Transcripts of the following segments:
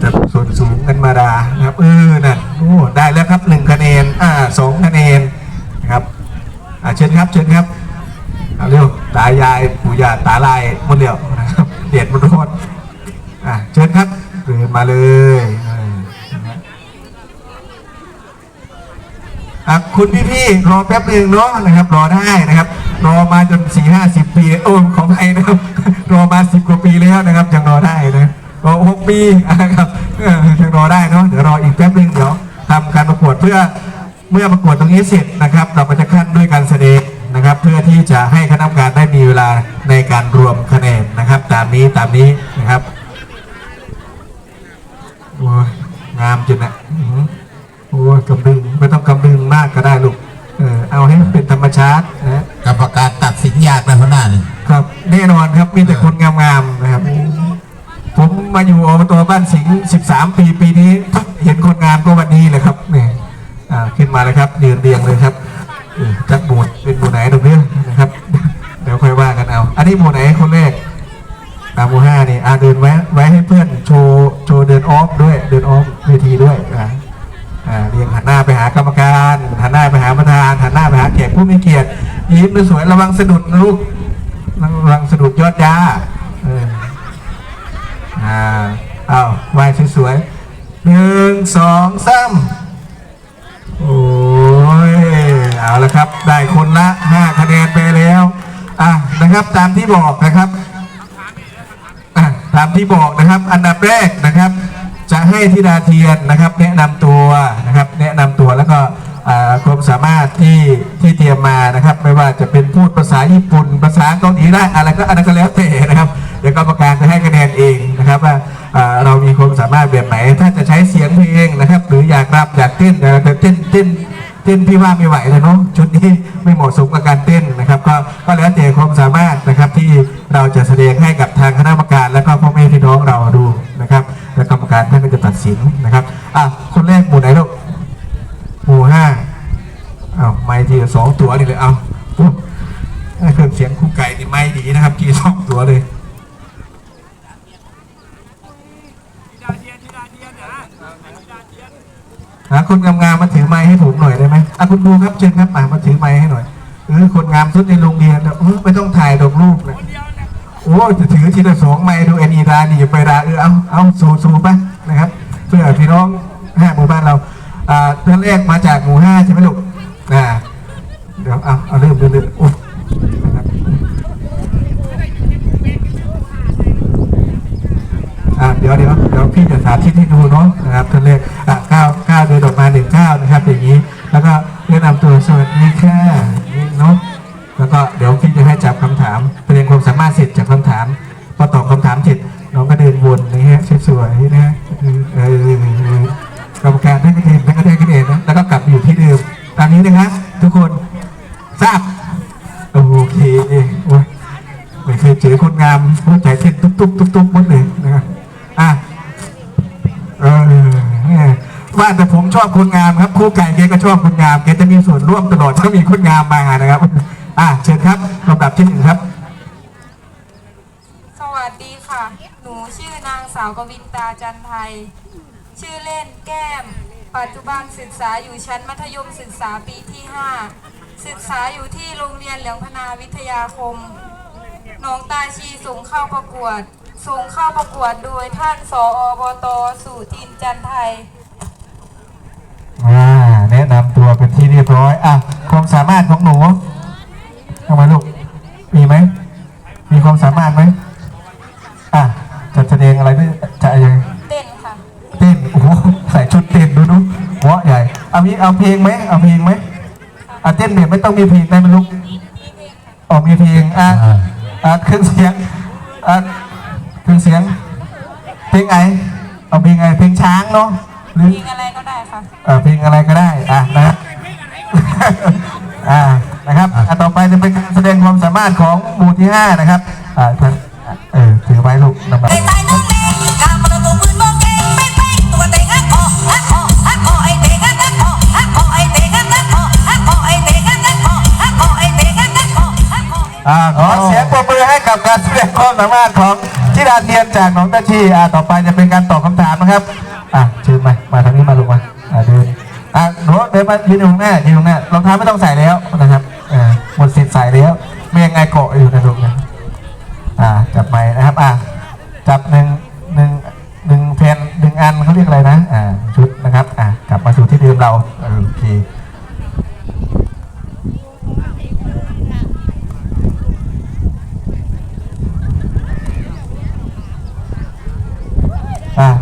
แต่ส่วนสูงกันมาดานะครับเออนั่นโอ้ได้แล้วครับหนึ่งคะแนนอ่าสองคะแนนนะครับอ่าเชิญครับเชิญครับเอาเร็วตายายปู่ย่าตาลายหมดเดียวนะครับเด็ดมันโดอ่าเชิญครับเดินมาเลยออนะครับอะคุณพี่ๆรอแป๊บหนึ่งเนาะนะครับ รอได้นะครับรอมาจนสี่ห้าสิบปีโอ้ขออภัยนะครับ รอมาสิบกว่าปีแล้วนะครับยังรอได้นะ รอหกปีนะครับเออยังรอได้เนาะเดี๋ยวรออีกแป๊บหนึ่งเดี๋ยวทำการประกวดเพื่อเมื่อประกวดตรงนี้เสร็จนะครับ เราก็จะขั้นด้วยการแสดงนะครับ เพื่อที่จะให้คณะกรรมการได้มีเวลาในการรวมคะแนนนะครับ ตามนี้ตามนี้นะครับโอ้ยงามจริงนะอื้อหือโอ้ยกำดึงไม่ต้องกำดึงมากก็ได้ลูกเออเอาให้มันเป็นธรรมชาตินะกรรมการตัดสินยากนะพ่อหน้านี่ครับแน่นอนครับมีแต่คนงามๆนะครับ ผมมาอยู่อบตบ้านสิงห์13 ปีปีนี้เห็นคนงามก็วันนี้เลยครับนี่ขึ้นมาเลยครับเรียงเรียงเลยครับจักหมูดเป็นหมูไหนตรงนี้นะครับ เดี๋ยวค่อยว่ากันเอา อันนี้หมูไหนคนแรกตามหมูห้านี่อาเดินไว้ไว้ให้เพื่อนโชว์โชว์เดินออฟด้วยเดินออฟเวทีด้วยอ่าเรียงหันหน้าไปหากรรมการหันหน้าไปหาประธานหันหน้าไปหาแขกผู้มีเกียรติยิ้มสวยระวังสะดุดนะลูกระวังสะดุดยอดยา วายสวยๆหนึ่งสองสามโอ้ยเอาละครับ ได้คนละห้าคะแนนไปแล้วอะนะครับตามที่บอกนะครับอะตามที่บอกนะครับ อันดับแรกนะครับ จะให้ธิดาเทียนนะครับ แนะนำตัวนะครับ แนะนำตัวแล้วก็ ความสามารถที่ที่เตรียมมานะครับ ไม่ว่าจะเป็นพูดภาษาญี่ปุ่น ภาษาเกาหลีได้อะไรก็อันนั้นก็แล้วแต่นะครับเดี๋ยวกรรมการจะให้คะแนนเองนะครับว่าเรามีความสามารถแบบไหน ถ้าจะใช้เสียงเพลงนะครับ หรืออยากรำอยากเต้นแต่เต้นเต้นเต้นพี่ว่าไม่ไหวเลยเนาะชุดนี้ไม่เหมาะสมกับการเต้นนะครับ ก็ก็แล้วแต่ความสามารถนะครับที่เราจะแสดงให้กับทางคณะกรรมการ และก็พ่อแม่พี่น้องเราดูนะครับ และกรรมการท่านก็จะตัดสินนะครับอะคนแรกหมู่ไหนลูก หมู่ห้าอ้าวไม่ทีสองตัวนี่เลยเอาปุ๊บเครื่องเสียงคู่ไก่นี่ไม่ดีนะครับกี่สองตัวเลยหาคนงามๆมาถือไม้ให้ผมหน่อยได้ไหมอะคุณดูครับเชิญครับมามาถือไม้ให้หน่อยเออคนงามสุดในโรงเรียนเออไม่ต้องถ่ายดอกรูปนะโอ้จะถือทีละสองไม้ดูเอ็นีดาดีไปดาเออเอาเอาสูสูไปนะครับเพื่อพี่น้องห้าหมู่บ้านเรา อ่าท่านแรกมาจากหมู่ห้าใช่ไหมลูกอ่าเดี๋ยวเอาเอาเริ่มเริ่มเริ่มโอ้อ่าเดี๋ยวเดี๋ยวเดี๋ยวพี่จะสาธิตให้ดูเนาะนะครับท่านแรกอ่าก้าวก้าวเดินออกมาหนึ่งก้าวนะครับ อย่างนี้ แล้วก็แนะนำตัวสวัสดีค่ะนี่เนาะแล้วก็เดี๋ยวพี่จะให้จับคำถามแสดงความสามารถเสร็จจากคำถามพอตอบคำถามเสร็จน้องก็เดินวนนะฮะสวยๆนะฮะเออ การได้คะแนนได้คะแนนคะแนะแล้วก็กลับอยู่ที่เดิมตามนี้นะครับทุกคนทราบโอเคโอ้ยไม่เคยเจอคนงามหัวใจเต้นตุ๊บตุ๊บตุ๊บตุ๊บหมดเลยนะครับอะเออว่าแต่ผมชอบคนงามครับครูไก่แกก็ชอบคนงามแกจะมีส่วนร่วมตลอดถ้ามีคนงามมานะครับ อะเชิญครับลำดับที่หนึ่งครับสวัสดีค่ะ หนูชื่อนางสาวกวินตาจันไทย ชื่อเล่นแก้ม ปัจจุบันศึกษาอยู่ชั้นมัธยมศึกษาปีที่ 5 ศึกษาอยู่ที่โรงเรียนเหลืองพนาวิทยาคมน้องตาชีส่งเข้าประกวด ส่งเข้าประกวดโดยท่านสออบตสุทินจันไทยอ่าแนะนำตัวเป็นที่เรียบร้อย อะ ความสามารถของหนูทำไมลูก มีไหม มีความสามารถไหม อะ จะแสดงอะไรด้วยจะยัง เต้นค่ะ เต้น โอ้โห ใส่ชุดเต้นดูดูหัวใหญ่ เอา มีเอาเพลงไหมเอาเพลงไหมอะเต้นเนี่ยไม่ต้องมีเพลงได้ไหมลูกอ๋อมีเพลงอะอะเครื่องเสียงอะเครื่องเสียง เพลงไงเอาเพลงไงเพลงช้างเนาะหรือเพลงอะไรก็ได้ค่ะเอ่อเพลงอะไรก็ได้อะนะอ่านะครับอะต่อไปจะเป็นการแสดงความสามารถของหมู่ที่ห้านะครับ กับการแสดงความสามารถของธิดาเทียนจากหนองตาชีอ่าต่อไปจะเป็นการตอบคำถามนะครับอะเชิญมามาทางนี้มาลงมาอ่าเดินอะหนูเดินมายืนอยู่ตรงหน้ายืนตรงหน้ารองเท้าไม่ต้องใส่แล้วนะครับอ่าหมดสิทธิ์ใส่แล้วไม่ยังไงเกาะอยู่นะลูกนะอ่าจับไม้นะครับอะจับหนึ่งหนึ่งหนึ่งแผ่นหนึ่งอันเขาเรียกอะไรนะอ่าชุดนะครับอะกลับมาสู่ที่เดิมเราโอเค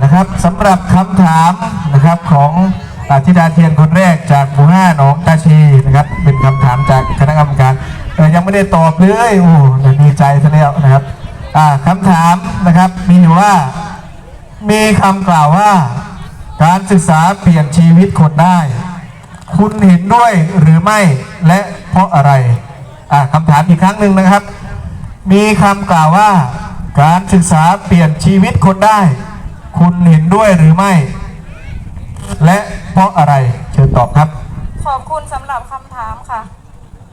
นะครับสำหรับคำถามนะครับของอาธิดาเทียนคนแรกจากหมู่ห้าหนองตาชีนะครับเป็นคำถามจากคณะกรรมการแต่ยังไม่ได้ตอบเลยโอ้ดีใจซะแล้วนะครับคำถามนะครับมีอยู่ว่ามีคำกล่าวว่า การศึกษาเปลี่ยนชีวิตคนได้ คุณเห็นด้วยหรือไม่และเพราะอะไรคำถามอีกครั้งหนึ่งนะครับ มีคำกล่าวว่า การศึกษาเปลี่ยนชีวิตคนได้ คุณเห็นด้วยหรือไม่ และเพราะอะไรเชิญตอบครับ ขอบคุณสำหรับคำถามค่ะ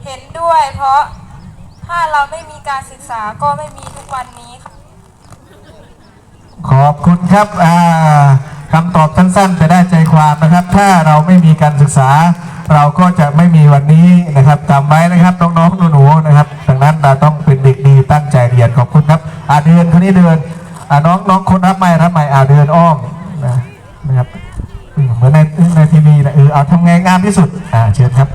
เห็นด้วยเพราะถ้าเราไม่มีการศึกษาก็ไม่มีทุกวันนี้ค่ะ ขอบคุณครับอ่าคำตอบสั้นๆแต่ได้ใจความนะครับ ถ้าเราไม่มีการศึกษา เราก็จะไม่มีวันนี้นะครับจำไว้นะครับน้องๆหนูๆนะครับดังนั้นเราต้องเป็นเด็กดีตั้งใจเรียนขอบคุณครับอาเดินคนนี้เดิน อ่าน้องน้องคนรับไม่รับไม่อาเดินอ้อมนะนะครับเหมือนในในทีวีนะเออเอาทำไงงามที่สุดอ่าเชิญครับ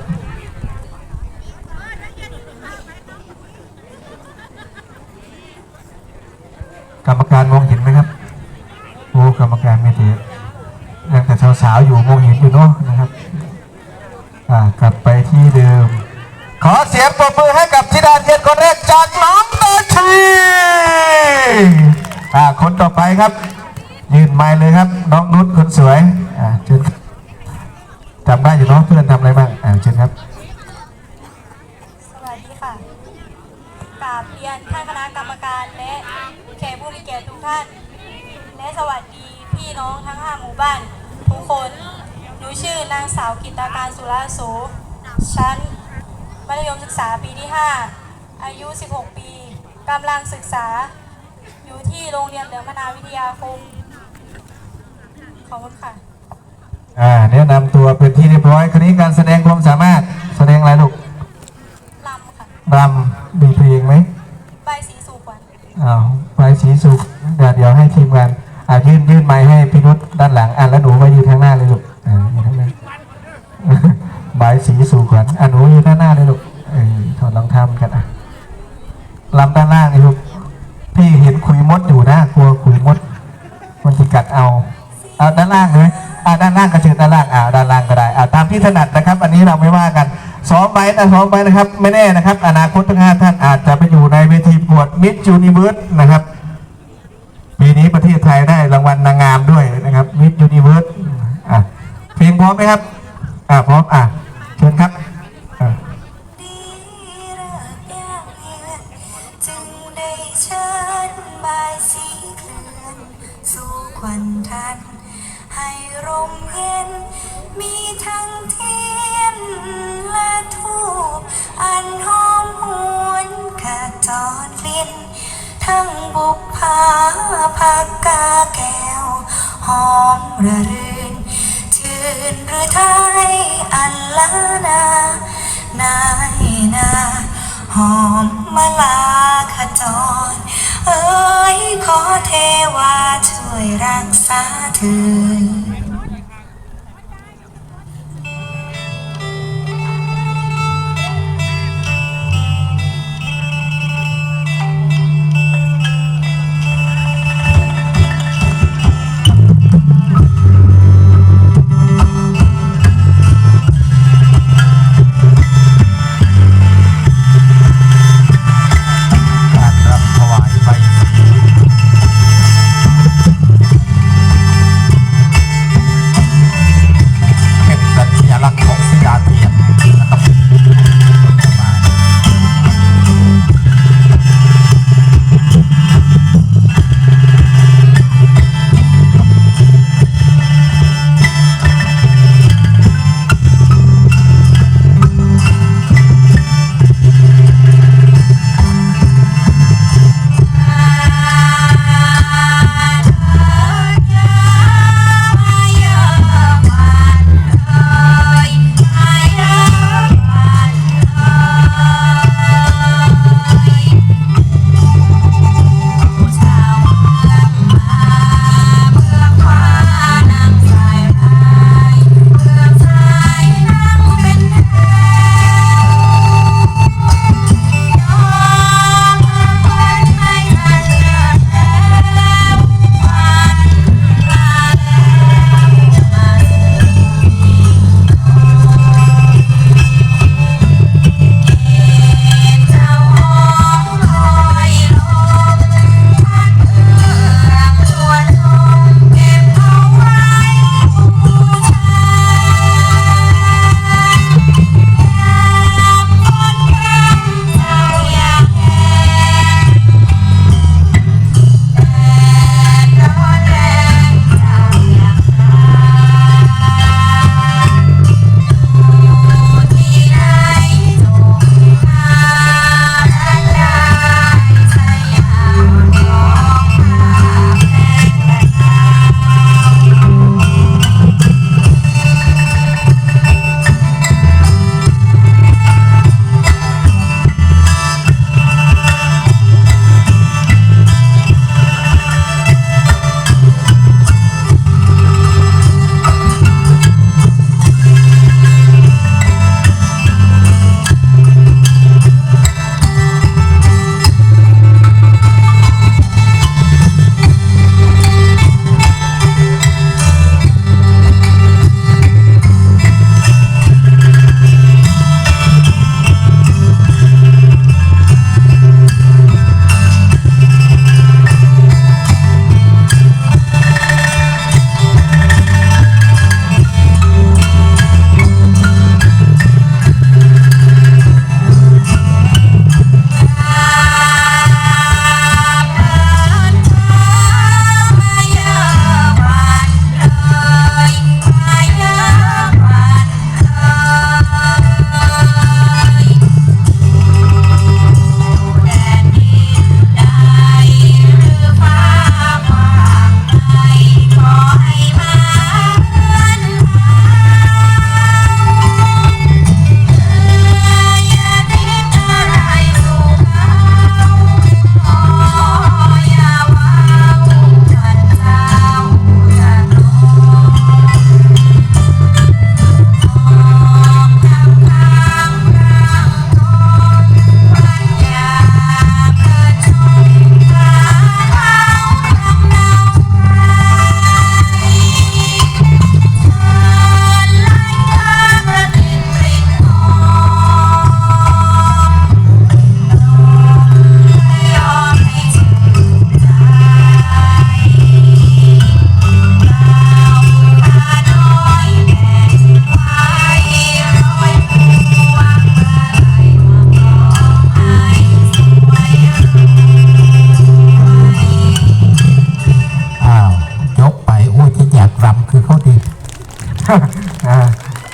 กรรมการมองเห็นไหมครับโอ้กรรมการไม่ดียังแต่สาวๆอยู่มองเห็นอยู่เนาะนะครับอ่ากลับไปที่เดิม ขอเสียงปรบมือให้กับธิดาเทียนคนแรกจากน้องตาชี คนต่อไปครับ ยืนไม้เลยครับ น้องนุชคนสวยอ่าเชิญครับจำได้อยู่เนาะเพื่อนทำอะไรบ้างอ่าเชิญครับสวัสดีค่ะกราบเรียนท่านคณะกรรมการและแขกผู้มีเกียรติทุกท่าน และสวัสดีพี่น้องทั้ง5หมู่บ้าน ทุกคนหนูชื่อนางสาวกิตาการสุราโสชั้นมัธยมศึกษาปีที่ 5 อายุ 16 ปีกำลังศึกษา อยู่ที่โรงเรียนเหลืองมนาวิทยาคม ขอบคุณค่ะ อ่าแนะนำตัวเป็นที่เรียบร้อยคราวนี้การแสดงความสามารถแสดงอะไรลูกลำค่ะ รำมีเพลงไหมใบสีสู่ขวัญอ้าวไปสีสุขเดี๋ยวเดี๋ยวให้ทีมงานอ่ายื่นยื่นไม้ให้พี่นุชด้านหลังอะแล้วหนูมาอยู่ทางหน้าเลยลูกอ่าอยู่ทางหน้า บายสีสู่ขวัญอะหนูอยู่ด้านหน้าเลยลูกเออถอดรองเท้าเหมือนกันอะลำด้านล่างนี่ลูกพี่เห็น คุยมดอยู่นะกลัวคุยมดมันจะกัดเอาเอาด้านล่างเลยอ่าด้านล่างก็เชิญด้านล่างอ่าด้านล่างก็ได้อ่าตามที่ถนัดนะครับ อันนี้เราไม่ว่ากันซ้อมไปนะซ้อมไปนะครับ ไม่แน่นะครับ อนาคตทั้งห้าท่านอาจจะไปอยู่ในเวทีประกวดมิสจูนิเวิร์สนะครับปีนี้ประเทศไทยได้รางวัลนางงามด้วยนะครับมิสยูนิเวิร์สอะเพลงพร้อมไหมครับ อ่าพร้อมอะ ผักกาแก้ว หอมระรื่นชื่นหรือไทยอันลานานายนาหอมมาลาขจร เอ้ยขอเทวาช่วยรักษาเธอ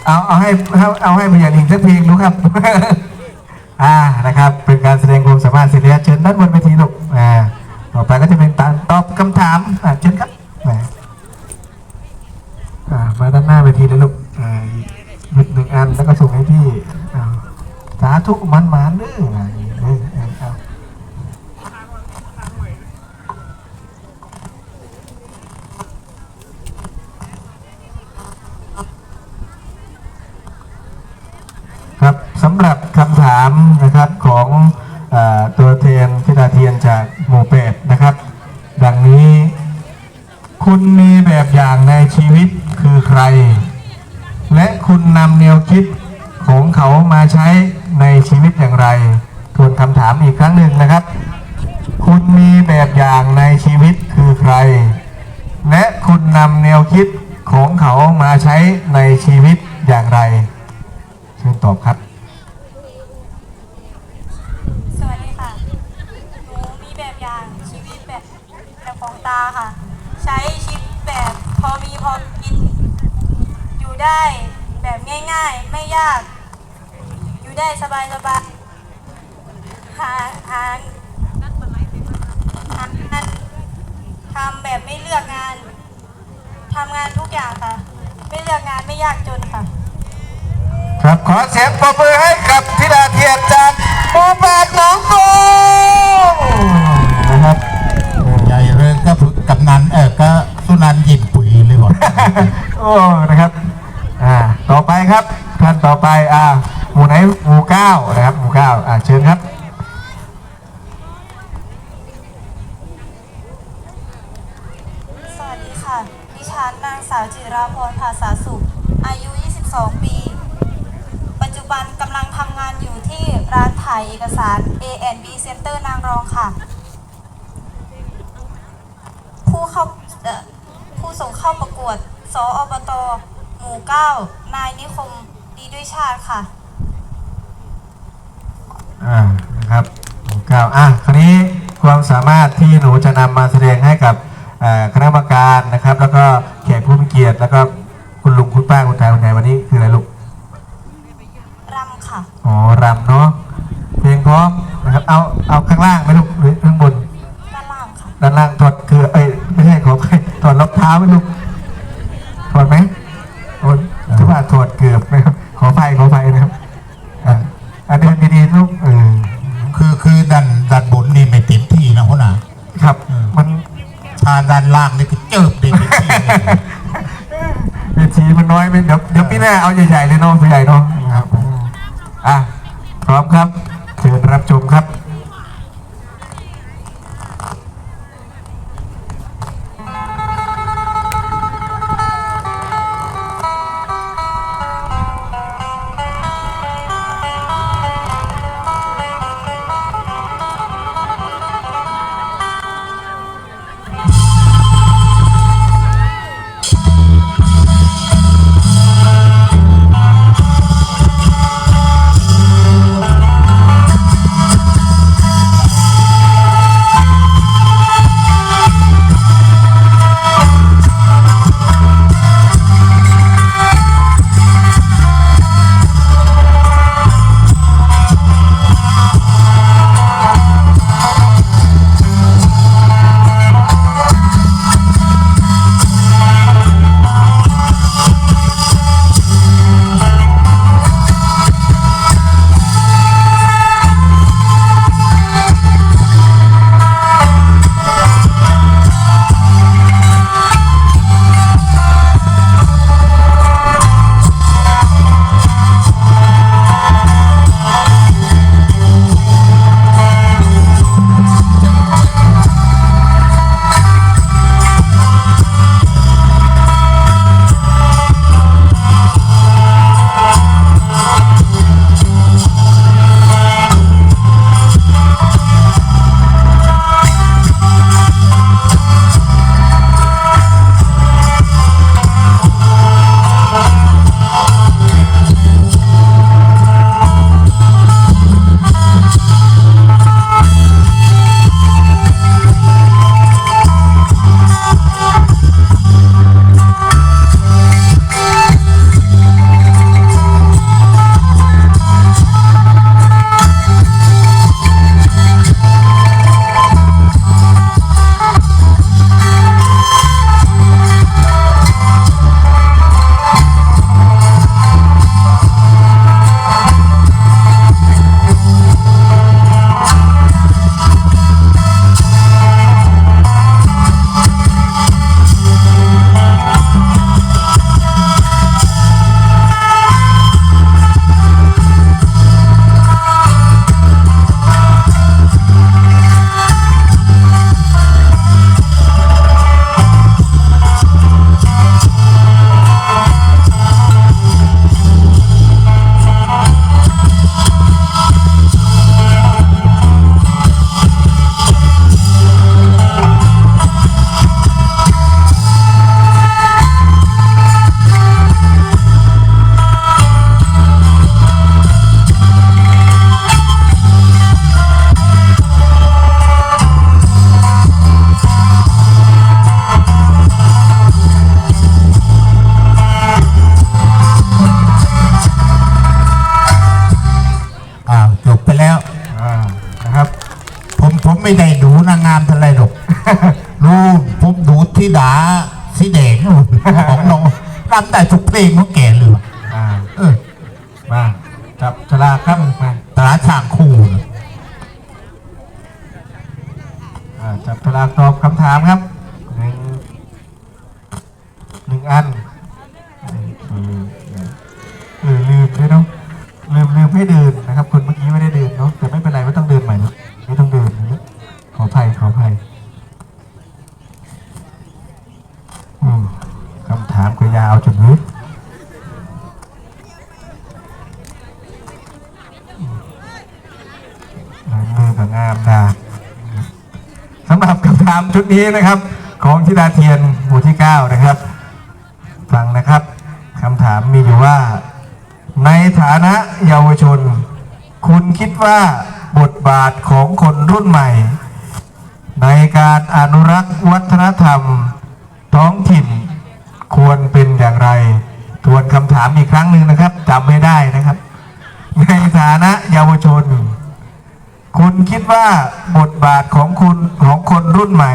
เอาเอาให้เอาให้มาอย่างอีกสักเพลงดูครับ 3นะครับของอตัวเทียนพิธาเทียนจากหมู่เปดนะครับ ดังนี้ คุณมีแบบอย่างในชีวิตคือใคร และคุณนำแนวคิดของเขามาใช้ในชีวิตอย่างไรทวนคำถามอีกครั้งหนึ่งนะครับ คุณมีแบบอย่างในชีวิตคือใคร และคุณนำแนวคิดของเขามาใช้ในชีวิต แบบไม่เลือกงานทำงานทุกอย่างค่ะ ไม่เลือกงานไม่ยากจนค่ะ ครับขอเสียงปรบมือให้กับธิดาเทียนจากหมู่แปดหนองกรุงนะครับใหญ่เลยก็ฝึกกำนันเออก็สุนันท์ยิ้มปุ๋ยเลยหมดโอ้นะครับอ่าต่อไปครับท่านต่อไปอ่าหมู่ไหนหมู่เก้านะครับหมู่เก้าอ่าเชิญครับ สวัสดีค่ะ ดิฉันนางสาวจิราพรภาษาสุข อายุ 22 ปี ปัจจุบันกำลังทำงานอยู่ที่ร้านถ่ายเอกสาร A&B Center นางรองค่ะ ผู้เข้าเอ่อผู้ส่งเข้าประกวด ส อบต หมู่9นายนิคมดีด้วยชาติค่ะ อ่านะครับหมู่เก้าอะคราวนี้ความสามารถที่หนูจะนำมาแสดงให้กับเอ่อคณะกรรมการนะครับ แล้วก็แขกผู้มีเกียรติแล้วก็คุณลุงคุณป้าคุณตาคุณยายวันนี้คืออะไรลูก รำค่ะ อ๋อรำเนาะเพลงพร้อมนะครับเอาเอาข้างล่างไหมลูกหรือข้างบน ด้านล่างค่ะ ด้านล่างถอดคือเอ้ยไม่ใช่ขอไปถอดรองเท้าไหมลูกถอดไหมโอ้ย ถือว่าถอดเกือบนะครับ ขอไฟขอไฟนะครับอะอะเดินดีๆลูกเออคือคือดันดันบนนี่ไม่เต็มที่นะหัวหน้าครับ มันถ้าดันล่างนี่ก็เจิบได้เต็มที่เลยเวทีมันน้อยไปเดี๋ยวเดี๋ยวพี่หน้าเอาใหญ่ๆเลยเน้องตัวใหญ่เนาะครับผมอะพร้อมครับเชิญรับชมครับ นางงามเท่าไรหรอกรู้ผมดูที่ดาสีแดงนู่นของน้องรำได้ทุกเพลงของแกเลยอ่าเออมาจับฉลากครับมาตราช่างคู่นะอ่าจับฉลากตอบคำถามครับำชุดนี้นะครับ ของธิดาเทียนหมู่ที่ 9 นะครับฟังนะครับคำถามมีอยู่ว่า ในฐานะเยาวชน คุณคิดว่าบทบาทของคนรุ่นใหม่ ในการอนุรักษ์วัฒนธรรม ท้องถิ่นควรเป็นอย่างไร ทวนคำถามอีกครั้งหนึ่งนะครับจำไม่ได้นะครับ ในฐานะเยาวชน คุณคิดว่าบทบาทของคุณของคนรุ่นใหม่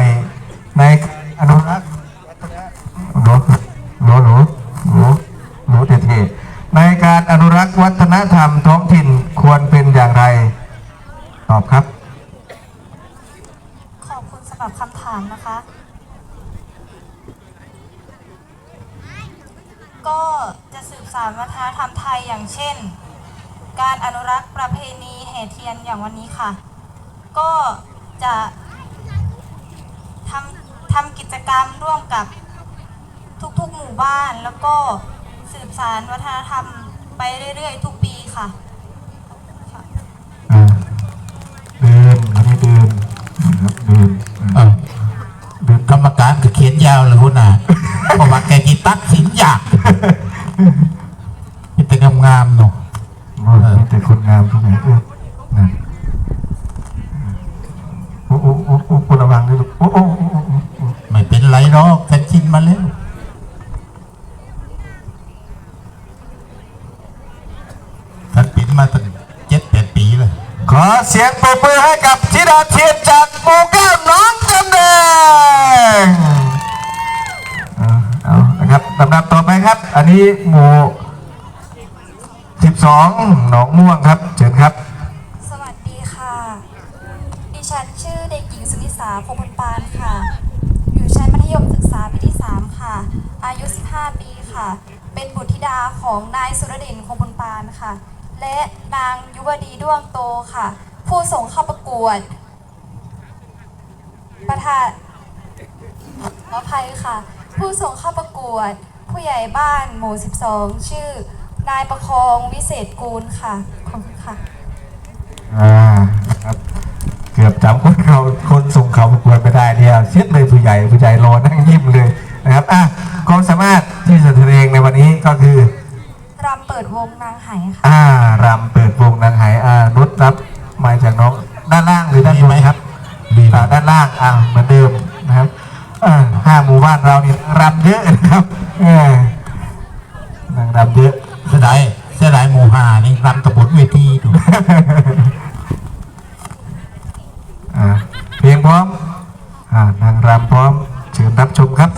ในอนุรักษ์โหลโหลโหลโหลโหลเท่ในการอนุรักษ์วัฒนธรรมท้องถิ่นควรเป็นอย่างไร ตอบครับ ขอบคุณสำหรับคำถามนะคะ ก็จะสืบสานวัฒนธรรมไทยอย่างเช่น การอนุรักษ์ประเพณี แห่เทียนอย่างวันนี้ค่ะ ก็จะทำทำกิจกรรมร่วมกับทุกๆหมู่บ้าน แล้วก็สืบสานวัฒนธรรมไปเรื่อยๆ ทุกปีค่ะเดินอันนี้เดินนะครับเดินเออเดินกรรมการก็เขียนยาวเลยคุณน่ะเพราะว่าแกกีตัดสินยากมีแต่งามๆเนาะโอ้ยมีแต่คนงามที่ไหนเออ นั่นโอ้โอ้โอ้โอ้ระวังด้วยลูกโอ้โอ้โอ้โอ้ไม่เป็นไรหรอกฉันชินมาแล้วฉันป็นมาตั้งเจ็ดแปดปีเลยขอเสียงปรบมือให้กับธิดาเทียนจากหมู่เก้าน้องจำแดงเอาเอานะครับลำดับต่อไปครับ อันนี้หมู่12หนองม่วงครับ เชิญครับ งเข้าประกวดประธานขออภัยค่ะ ผู้ส่งเข้าประกวด ผู้ใหญ่บ้านหมู่ 12 ชื่อ นายประคองวิเศษกูลค่ะ ขอบคุณค่ะ อ่าครับเกือบจำคนเขาคนส่งเขาประกวดไปได้เดียวเช็ดเลยผู้ใหญ่ผู้ใหญ่รอนั่งยิ้มเลยนะครับอะความสามารถที่จะแสดงในวันนี้ก็คือ รำเปิดวงนางไหค่ะ อ่ารำเปิดวงนางไหอ่านุชรับมาจากน้อง ด้านล่างหรือด้านบนครับดีอ่าด้านล่างอ่าเหมือนเดิมนะครับอ่าห้าหมู่บ้านเรานี่รำเยอะนะครับเออนางรำเยอะเสียดายเสียดายโมหานี่รำตะบนเวทีดูอ่าเพลงพร้อมอ่านางรำพร้อมเชิญรับชมครับ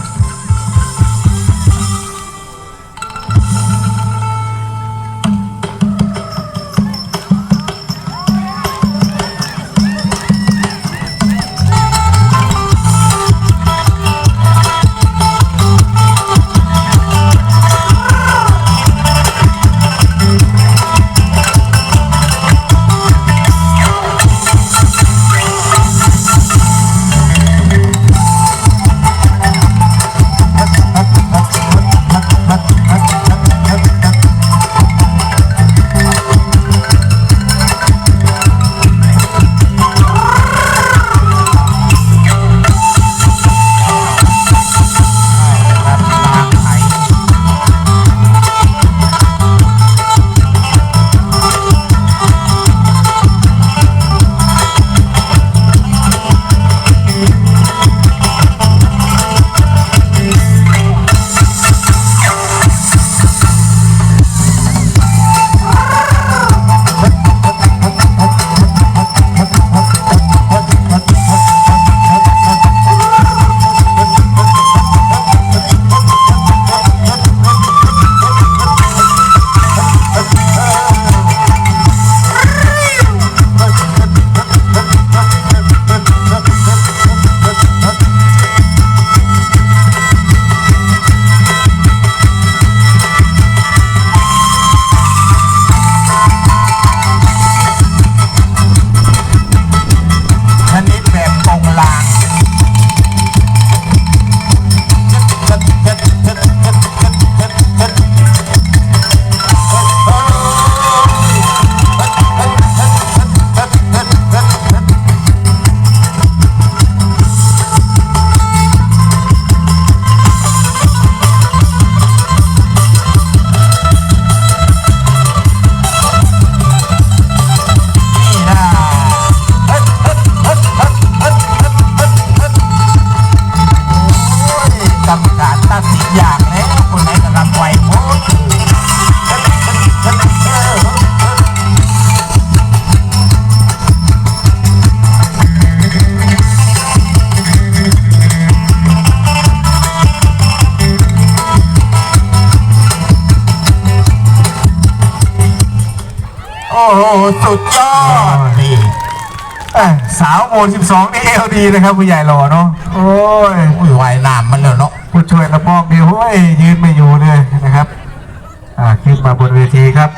สุดยอดนี่เอ้ยสาวโมน12นี่เอลดีนะครับผู้ใหญ่หล่อเนาะโอ้ยอุ้ยว่ายน้ำมันแล้วเนาะผู้ช่วยระบองเดียวโอ้ยยืนไม่อยู่เลยนะครับอ่าขึ้นมาบนเวทีครับ